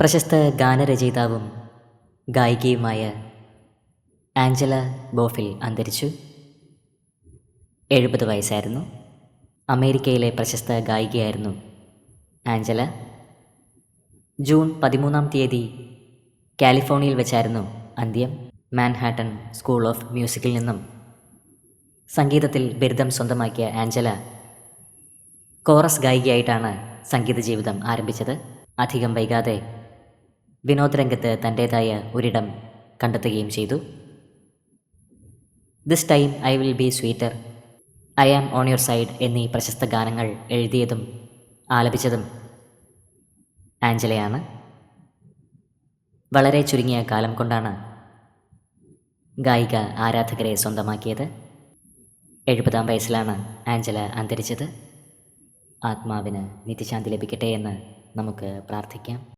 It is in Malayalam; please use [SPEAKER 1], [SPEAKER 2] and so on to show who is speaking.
[SPEAKER 1] പ്രശസ്ത ഗാനരചയിതാവും ഗായികയുമായ ആഞ്ചല ബോഫിൽ അന്തരിച്ചു. എഴുപത് വയസ്സായിരുന്നു. അമേരിക്കയിലെ പ്രശസ്ത ഗായികയായിരുന്നു ആഞ്ചല. ജൂൺ പതിമൂന്നാം തീയതി കാലിഫോർണിയയിൽ വെച്ചായിരുന്നു അന്ത്യം. മാൻഹാട്ടൺ സ്കൂൾ ഓഫ് മ്യൂസിക്കിൽ നിന്നും സംഗീതത്തിൽ ബിരുദം സ്വന്തമാക്കിയ ആഞ്ചല കോറസ് ഗായികയായിട്ടാണ് സംഗീത ജീവിതം ആരംഭിച്ചത്. അധികം വൈകാതെ വിനോദരംഗത്ത് തന്റേതായ ഒരിടം കണ്ടെത്തുകയും ചെയ്തു. This time I will be sweeter I am on your side എന്നീ പ്രശസ്ത ഗാനങ്ങൾ എഴുതിയതും ആലപിച്ചതും ആഞ്ചലയാണ്. വളരെ ചുരുങ്ങിയ കാലം കൊണ്ടാണ് ഗായിക ആരാധകരെ സ്വന്തമാക്കിയത്. എഴുപതാം വയസ്സിലാണ് ആഞ്ചല അന്തരിച്ചത്. ആത്മാവിന് നിത്യശാന്തി ലഭിക്കട്ടെ എന്ന് നമുക്ക് പ്രാർത്ഥിക്കാം.